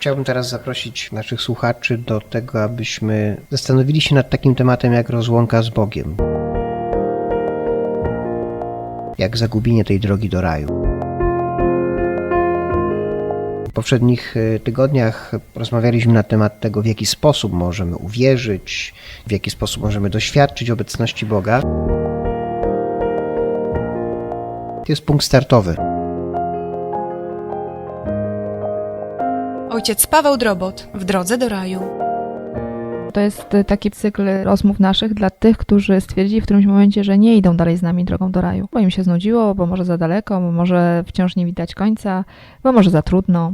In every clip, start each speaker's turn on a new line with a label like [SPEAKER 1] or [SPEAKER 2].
[SPEAKER 1] Chciałbym teraz zaprosić naszych słuchaczy do tego, abyśmy zastanowili się nad takim tematem jak rozłąka z Bogiem. Jak zagubienie tej drogi do raju. W poprzednich y, tygodniach rozmawialiśmy na temat tego, w jaki sposób możemy uwierzyć, w jaki sposób możemy doświadczyć obecności Boga. To jest punkt startowy.
[SPEAKER 2] Ojciec Paweł Drobot w drodze do raju.
[SPEAKER 3] To jest y, taki cykl rozmów naszych dla tych, którzy stwierdzili w którymś momencie, że nie idą dalej z nami drogą do raju, bo im się znudziło, bo może za daleko, bo może wciąż nie widać końca, bo może za trudno,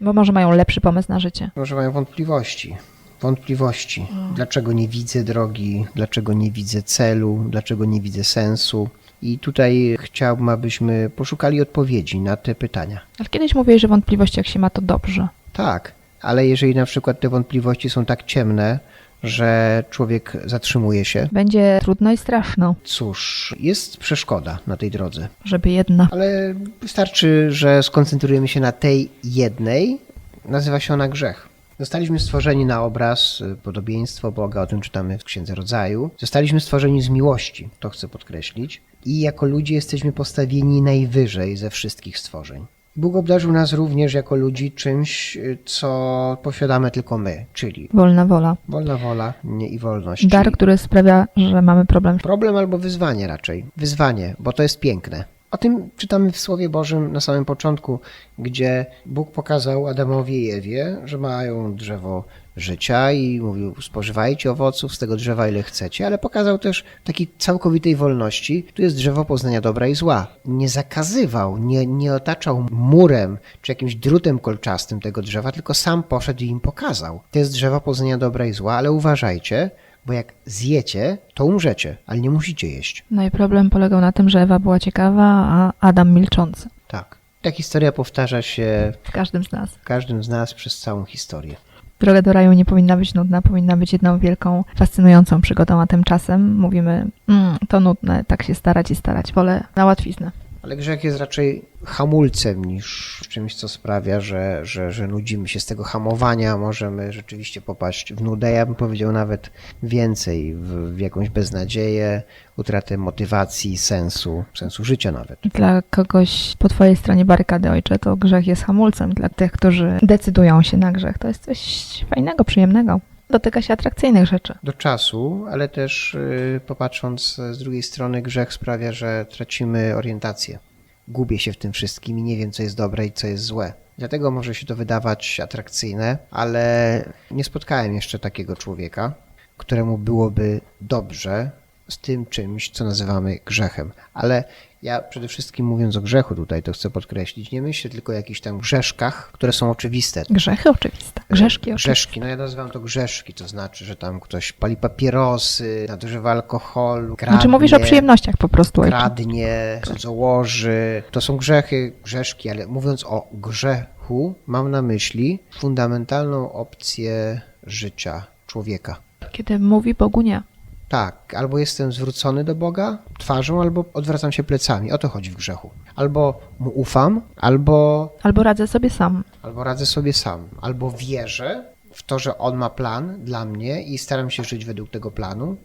[SPEAKER 3] bo może mają lepszy pomysł na życie.
[SPEAKER 1] Może mają wątpliwości. Wątpliwości. Dlaczego nie widzę drogi, dlaczego nie widzę celu, dlaczego nie widzę sensu. I tutaj chciałbym, abyśmy poszukali odpowiedzi na te pytania.
[SPEAKER 3] Ale kiedyś mówiłeś, że wątpliwości jak się ma, to dobrze.
[SPEAKER 1] Tak, ale jeżeli na przykład te wątpliwości są tak ciemne, że człowiek zatrzymuje się,
[SPEAKER 3] Będzie trudno i straszno,
[SPEAKER 1] cóż, jest przeszkoda na tej drodze.
[SPEAKER 3] żeby jedna.
[SPEAKER 1] Ale wystarczy, że skoncentrujemy się na tej jednej, nazywa się ona grzech. Zostaliśmy stworzeni na obraz, y, podobieństwo Boga, o tym czytamy w Księdze Rodzaju. Zostaliśmy stworzeni z miłości, to chcę podkreślić. I jako ludzie jesteśmy postawieni najwyżej ze wszystkich stworzeń. Bóg obdarzył nas również jako ludzi czymś, co posiadamy tylko my, czyli
[SPEAKER 3] Wolna wola.
[SPEAKER 1] wolna wola nie i wolność.
[SPEAKER 3] Dar, który sprawia, że mamy problem.
[SPEAKER 1] Problem albo wyzwanie raczej. Wyzwanie, bo to jest piękne. O tym czytamy w Słowie Bożym na samym początku, gdzie Bóg pokazał Adamowi i Ewie, że mają drzewo życia i mówił: spożywajcie owoców z tego drzewa ile chcecie, ale pokazał też takiej całkowitej wolności. Tu jest drzewo poznania dobra i zła. Nie zakazywał, nie, nie otaczał murem czy jakimś drutem kolczastym tego drzewa, tylko sam poszedł i im pokazał. To jest drzewo poznania dobra i zła, ale uważajcie, bo jak zjecie, to umrzecie, ale nie musicie jeść.
[SPEAKER 3] No i problem polegał na tym, że Ewa była ciekawa, a Adam milczący.
[SPEAKER 1] Tak. Ta historia powtarza się
[SPEAKER 3] W każdym z nas.
[SPEAKER 1] w każdym z nas przez całą historię.
[SPEAKER 3] Droga do raju nie powinna być nudna, powinna być jedną wielką, fascynującą przygodą, a tymczasem mówimy, mm, to nudne, tak się starać i starać, wolę na łatwiznę.
[SPEAKER 1] Ale grzech jest raczej hamulcem niż czymś, co sprawia, że, że, że nudzimy się z tego hamowania, możemy rzeczywiście popaść w nudę. Ja bym powiedział nawet więcej, w, w jakąś beznadzieję, utratę motywacji, sensu, sensu życia nawet.
[SPEAKER 3] Dla kogoś po twojej stronie barykady, ojcze, to grzech jest hamulcem. Dla tych, którzy decydują się na grzech, to jest coś fajnego, przyjemnego. Dotyka się atrakcyjnych rzeczy.
[SPEAKER 1] Do czasu, ale też yy, popatrząc z drugiej strony, grzech sprawia, że tracimy orientację. Gubię się w tym wszystkim i nie wiem, co jest dobre i co jest złe. Dlatego może się to wydawać atrakcyjne, ale nie spotkałem jeszcze takiego człowieka, któremu byłoby dobrze z tym czymś, co nazywamy grzechem. Ale ja przede wszystkim mówiąc o grzechu tutaj, to chcę podkreślić, nie myślę tylko o jakichś tam grzeszkach, które są oczywiste.
[SPEAKER 3] Grzechy oczywiste. Grzeszki oczywiste.
[SPEAKER 1] Grzeszki, no ja nazywam to grzeszki, to znaczy, że tam ktoś pali papierosy, nadużywa alkoholu, kradnie,
[SPEAKER 3] Znaczy mówisz o przyjemnościach po prostu,
[SPEAKER 1] kradnie, cudzołoży. To są grzechy, grzeszki, ale mówiąc o grzechu, mam na myśli fundamentalną opcję życia człowieka.
[SPEAKER 3] Kiedy mówi Bogu nie.
[SPEAKER 1] Tak, albo jestem zwrócony do Boga twarzą, albo odwracam się plecami. O to chodzi w grzechu. Albo mu ufam, albo
[SPEAKER 3] Albo radzę sobie sam.
[SPEAKER 1] albo radzę sobie sam, albo wierzę w to, że on ma plan dla mnie i staram się żyć według tego planu.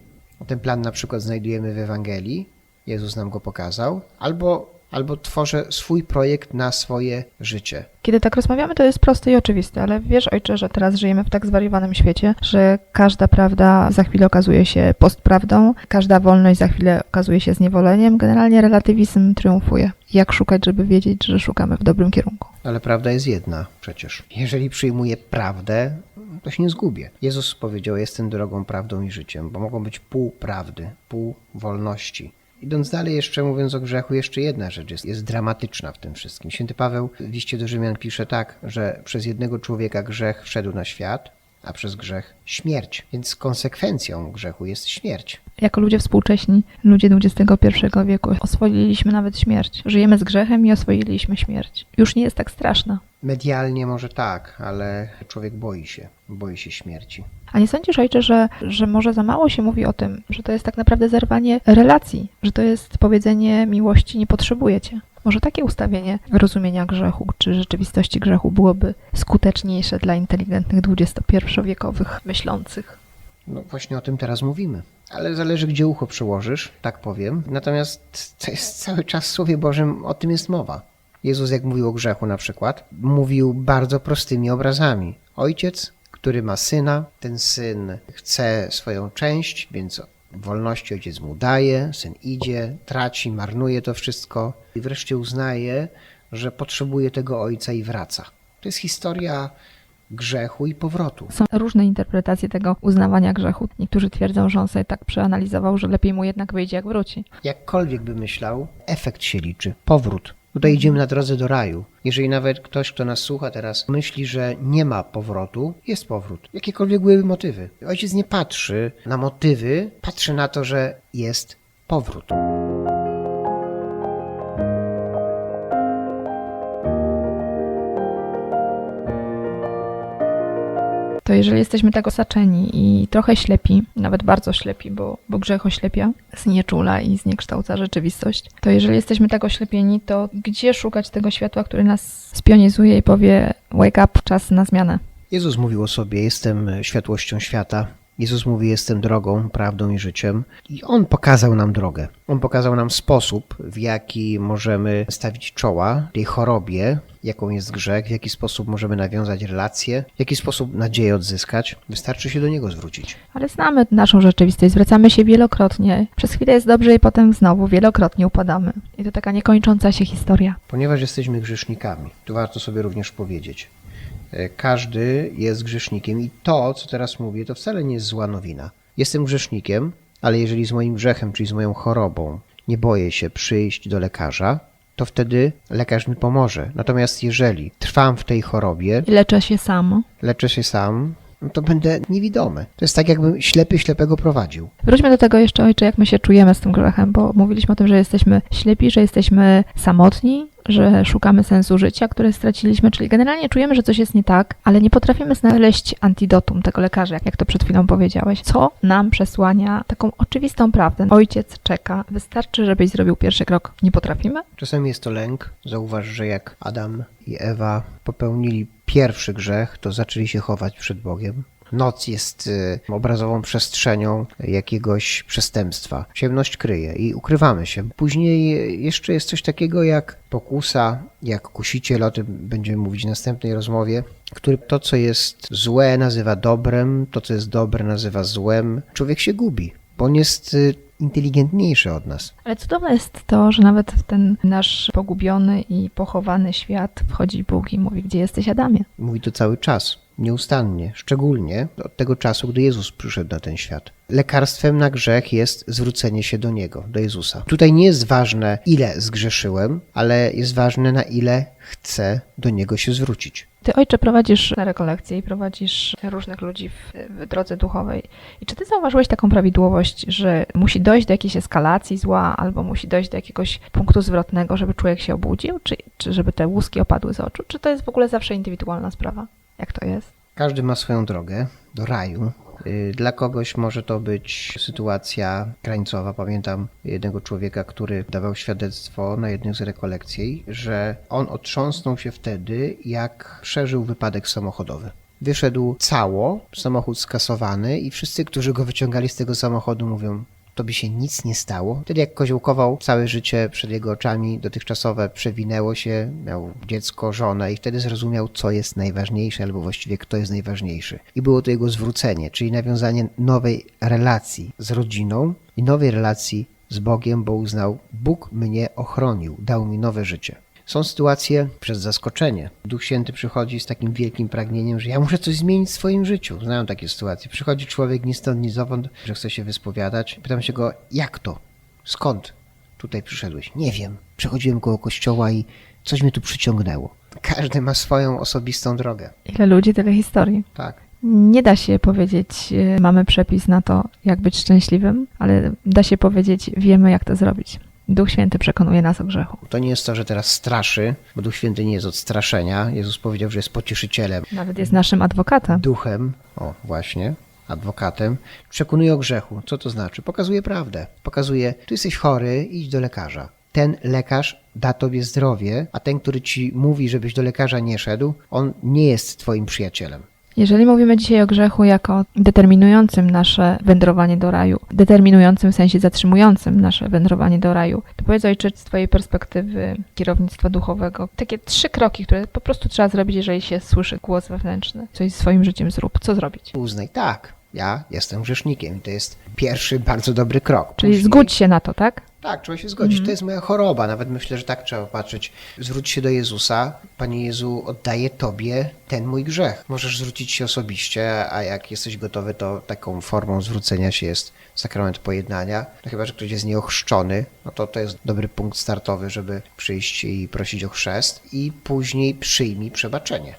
[SPEAKER 1] Ten plan na przykład znajdujemy w Ewangelii, Jezus nam go pokazał, albo, albo tworzę swój projekt na swoje życie.
[SPEAKER 3] Kiedy tak rozmawiamy, to jest proste i oczywiste, ale wiesz, ojcze, że teraz żyjemy w tak zwariowanym świecie, że każda prawda za chwilę okazuje się postprawdą, każda wolność za chwilę okazuje się zniewoleniem. Generalnie relatywizm triumfuje. Jak szukać, żeby wiedzieć, że szukamy w dobrym kierunku?
[SPEAKER 1] Ale prawda jest jedna przecież. Jeżeli przyjmuję prawdę, to się nie zgubię. Jezus powiedział: Jestem drogą, prawdą i życiem, bo mogą być pół prawdy, pół wolności. Idąc dalej, jeszcze mówiąc o grzechu, jeszcze jedna rzecz jest, jest dramatyczna w tym wszystkim. Święty Paweł w liście do Rzymian pisze tak, że przez jednego człowieka grzech wszedł na świat, a przez grzech śmierć. Więc konsekwencją grzechu jest śmierć.
[SPEAKER 3] Jako ludzie współcześni, ludzie XXI wieku, oswoiliśmy nawet śmierć. Żyjemy z grzechem i oswoiliśmy śmierć. Już nie jest tak straszna.
[SPEAKER 1] Medialnie może tak, ale człowiek boi się, boi się śmierci.
[SPEAKER 3] A nie sądzisz, ojcze, że, że może za mało się mówi o tym, że to jest tak naprawdę zerwanie relacji, że to jest powiedzenie miłości nie potrzebujecie? Może takie ustawienie rozumienia grzechu czy rzeczywistości grzechu byłoby skuteczniejsze dla inteligentnych XXI-wiekowych myślących.
[SPEAKER 1] No właśnie o tym teraz mówimy. Ale zależy, gdzie ucho przełożysz, tak powiem. Natomiast to jest cały czas w Słowie Bożym, o tym jest mowa. Jezus, jak mówił o grzechu na przykład, mówił bardzo prostymi obrazami. Ojciec, który ma syna, ten syn chce swoją część, więc wolności ojciec mu daje, syn idzie, traci, marnuje to wszystko i wreszcie uznaje, że potrzebuje tego ojca i wraca. To jest historia grzechu i powrotu.
[SPEAKER 3] Są różne interpretacje tego uznawania grzechu. Niektórzy twierdzą, że on sobie tak przeanalizował, że lepiej mu jednak wyjdzie, jak wróci.
[SPEAKER 1] Jakkolwiek by myślał, efekt się liczy, powrót. Tutaj idziemy na drodze do raju. Jeżeli nawet ktoś, kto nas słucha teraz, myśli, że nie ma powrotu, jest powrót. Jakiekolwiek byłyby motywy. Ojciec nie patrzy na motywy, patrzy na to, że jest powrót.
[SPEAKER 3] To jeżeli jesteśmy tak osaczeni i trochę ślepi, nawet bardzo ślepi, bo, bo grzech oślepia, znieczula i zniekształca rzeczywistość, to jeżeli jesteśmy tak oślepieni, to gdzie szukać tego światła, który nas spionizuje i powie wake up, czas na zmianę?
[SPEAKER 1] Jezus mówił o sobie: Jestem światłością świata. Jezus mówi: Jestem drogą, prawdą i życiem. I On pokazał nam drogę. On pokazał nam sposób, w jaki możemy stawić czoła tej chorobie, jaką jest grzech, w jaki sposób możemy nawiązać relacje, w jaki sposób nadzieję odzyskać. Wystarczy się do Niego zwrócić.
[SPEAKER 3] Ale znamy naszą rzeczywistość, zwracamy się wielokrotnie. Przez chwilę jest dobrze i potem znowu wielokrotnie upadamy. I to taka niekończąca się historia.
[SPEAKER 1] Ponieważ jesteśmy grzesznikami, to warto sobie również powiedzieć. E, Każdy jest grzesznikiem i to, co teraz mówię, to wcale nie jest zła nowina. Jestem grzesznikiem, ale jeżeli z moim grzechem, czyli z moją chorobą, nie boję się przyjść do lekarza, to wtedy lekarz mi pomoże. Natomiast jeżeli trwam w tej chorobie,
[SPEAKER 3] I leczę się sam.
[SPEAKER 1] leczę się sam, no to będę niewidomy. To jest tak, jakbym ślepy ślepego prowadził.
[SPEAKER 3] Wróćmy do tego jeszcze, ojcze, jak my się czujemy z tym grzechem, bo mówiliśmy o tym, że jesteśmy ślepi, że jesteśmy samotni, że szukamy sensu życia, które straciliśmy, czyli generalnie czujemy, że coś jest nie tak, ale nie potrafimy znaleźć antidotum tego lekarza, jak to przed chwilą powiedziałeś. Co nam przesłania taką oczywistą prawdę? Ojciec czeka, wystarczy, żebyś zrobił pierwszy krok. Nie potrafimy?
[SPEAKER 1] Czasami jest to lęk. Zauważ, że jak Adam i Ewa popełnili pierwszy grzech, to zaczęli się chować przed Bogiem. Noc jest y, obrazową przestrzenią jakiegoś przestępstwa. Ciemność kryje i ukrywamy się. Później jeszcze jest coś takiego jak pokusa, jak kusiciel, o tym będziemy mówić w następnej rozmowie, który to, co jest złe, nazywa dobrem, to, co jest dobre, nazywa złem. Człowiek się gubi, bo on jest y, inteligentniejszy od nas.
[SPEAKER 3] Ale cudowne jest to, że nawet w ten nasz pogubiony i pochowany świat wchodzi Bóg i mówi, gdzie jesteś Adamie?
[SPEAKER 1] Mówi to cały czas, nieustannie, szczególnie od tego czasu, gdy Jezus przyszedł na ten świat. Lekarstwem na grzech jest zwrócenie się do Niego, do Jezusa. Tutaj nie jest ważne, ile zgrzeszyłem, ale jest ważne, na ile chcę do Niego się zwrócić.
[SPEAKER 3] Ty, ojcze, prowadzisz rekolekcje i prowadzisz różnych ludzi w, w drodze duchowej. I czy ty zauważyłeś taką prawidłowość, że musi dojść do jakiejś eskalacji zła, albo musi dojść do jakiegoś punktu zwrotnego, żeby człowiek się obudził, czy, czy żeby te łuski opadły z oczu? Czy to jest w ogóle zawsze indywidualna sprawa? Jak to jest?
[SPEAKER 1] Każdy ma swoją drogę do raju. Y, Dla kogoś może to być sytuacja krańcowa. Pamiętam jednego człowieka, który dawał świadectwo na jednej z rekolekcji, że on otrząsnął się wtedy, jak przeżył wypadek samochodowy. Wyszedł cało, samochód skasowany i wszyscy, którzy go wyciągali z tego samochodu mówią, to by się nic nie stało. Wtedy jak koziołkował, całe życie przed jego oczami dotychczasowe przewinęło się, miał dziecko, żonę i wtedy zrozumiał, co jest najważniejsze, albo właściwie kto jest najważniejszy. I było to jego zwrócenie, czyli nawiązanie nowej relacji z rodziną i nowej relacji z Bogiem, bo uznał, Bóg mnie ochronił, dał mi nowe życie. Są sytuacje przez zaskoczenie. Duch Święty przychodzi z takim wielkim pragnieniem, że ja muszę coś zmienić w swoim życiu. Znają takie sytuacje. Przychodzi człowiek ni stąd, ni zowąd, że chce się wyspowiadać. Pytam się go, jak to? Skąd tutaj przyszedłeś? Nie wiem. Przechodziłem koło kościoła i coś mnie tu przyciągnęło. Każdy ma swoją osobistą drogę.
[SPEAKER 3] Ile ludzi, tyle historii.
[SPEAKER 1] Tak.
[SPEAKER 3] Nie da się powiedzieć, y, mamy przepis na to, jak być szczęśliwym, ale da się powiedzieć, wiemy, jak to zrobić. Duch Święty przekonuje nas o grzechu.
[SPEAKER 1] To nie jest to, że teraz straszy, bo Duch Święty nie jest od straszenia. Jezus powiedział, że jest pocieszycielem,
[SPEAKER 3] Nawet jest naszym adwokatem.
[SPEAKER 1] duchem, o właśnie, adwokatem, przekonuje o grzechu. Co to znaczy? Pokazuje prawdę. Pokazuje, tu jesteś chory, idź do lekarza. ten lekarz da tobie zdrowie, a ten, który ci mówi, żebyś do lekarza nie szedł, on nie jest twoim przyjacielem.
[SPEAKER 3] Jeżeli mówimy dzisiaj o grzechu jako determinującym nasze wędrowanie do raju, determinującym w sensie zatrzymującym nasze wędrowanie do raju, to powiedz ojcze z twojej perspektywy kierownictwa duchowego, takie trzy kroki, które po prostu trzeba zrobić, jeżeli się słyszy głos wewnętrzny. Coś z swoim życiem zrób. Co zrobić?
[SPEAKER 1] Uznaj, tak, ja jestem grzesznikiem i to jest pierwszy bardzo dobry krok.
[SPEAKER 3] Czyli
[SPEAKER 1] Później-
[SPEAKER 3] zgódź się na to, tak?
[SPEAKER 1] Tak, trzeba się zgodzić.
[SPEAKER 3] Mhm.
[SPEAKER 1] To jest moja choroba. Nawet myślę, że tak trzeba patrzeć. Zwróć się do Jezusa. Panie Jezu, oddaję Tobie ten mój grzech. Możesz zwrócić się osobiście, a jak jesteś gotowy, to taką formą zwrócenia się jest sakrament pojednania. No chyba, że ktoś jest nieochrzczony, no to to jest dobry punkt startowy, żeby przyjść i prosić o chrzest i później przyjmij przebaczenie.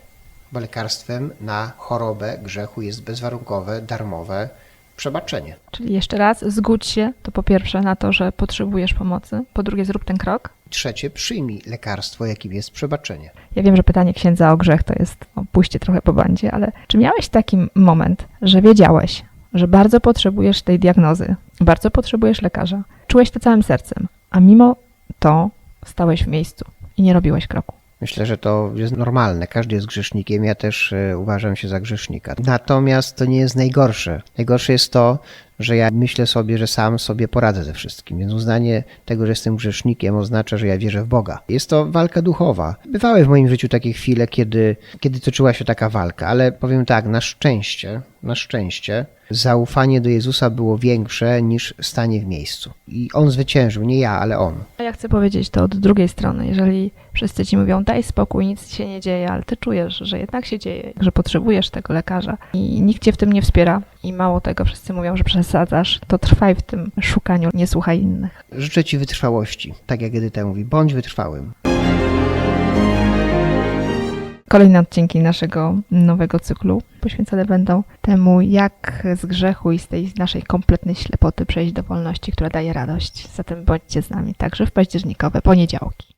[SPEAKER 1] Bo lekarstwem na chorobę grzechu jest bezwarunkowe, darmowe przebaczenie.
[SPEAKER 3] Czyli jeszcze raz, zgódź się, to po pierwsze na to, że potrzebujesz pomocy, po drugie zrób ten krok.
[SPEAKER 1] Trzecie, przyjmij lekarstwo, jakim jest przebaczenie.
[SPEAKER 3] Ja wiem, że pytanie księdza o grzech to jest no, pójście trochę po bandzie, ale czy miałeś taki moment, że wiedziałeś, że bardzo potrzebujesz tej diagnozy, bardzo potrzebujesz lekarza, czułeś to całym sercem, a mimo to stałeś w miejscu i nie robiłeś kroku?
[SPEAKER 1] Myślę, że to jest normalne. Każdy jest grzesznikiem. Ja też e, uważam się za grzesznika. Natomiast to nie jest najgorsze. Najgorsze jest to, że ja myślę sobie, że sam sobie poradzę ze wszystkim. Więc uznanie tego, że jestem grzesznikiem, oznacza, że ja wierzę w Boga. Jest to walka duchowa. Bywały w moim życiu takie chwile, kiedy, kiedy toczyła się taka walka, ale powiem tak, na szczęście, na szczęście, zaufanie do Jezusa było większe niż stanie w miejscu. I On zwyciężył, nie ja, ale On.
[SPEAKER 3] Ja chcę powiedzieć to od drugiej strony. Jeżeli wszyscy ci mówią, daj spokój, nic się nie dzieje, ale ty czujesz, że jednak się dzieje, że potrzebujesz tego lekarza i nikt cię w tym nie wspiera i mało tego, wszyscy mówią, że przesadzasz, to trwaj w tym szukaniu, nie słuchaj innych.
[SPEAKER 1] Życzę Ci wytrwałości. Tak jak Edyta mówi, bądź wytrwałym.
[SPEAKER 3] Kolejne odcinki naszego nowego cyklu poświęcone będą temu, jak z grzechu i z tej naszej kompletnej ślepoty przejść do wolności, która daje radość. Zatem bądźcie z nami także w październikowe poniedziałki.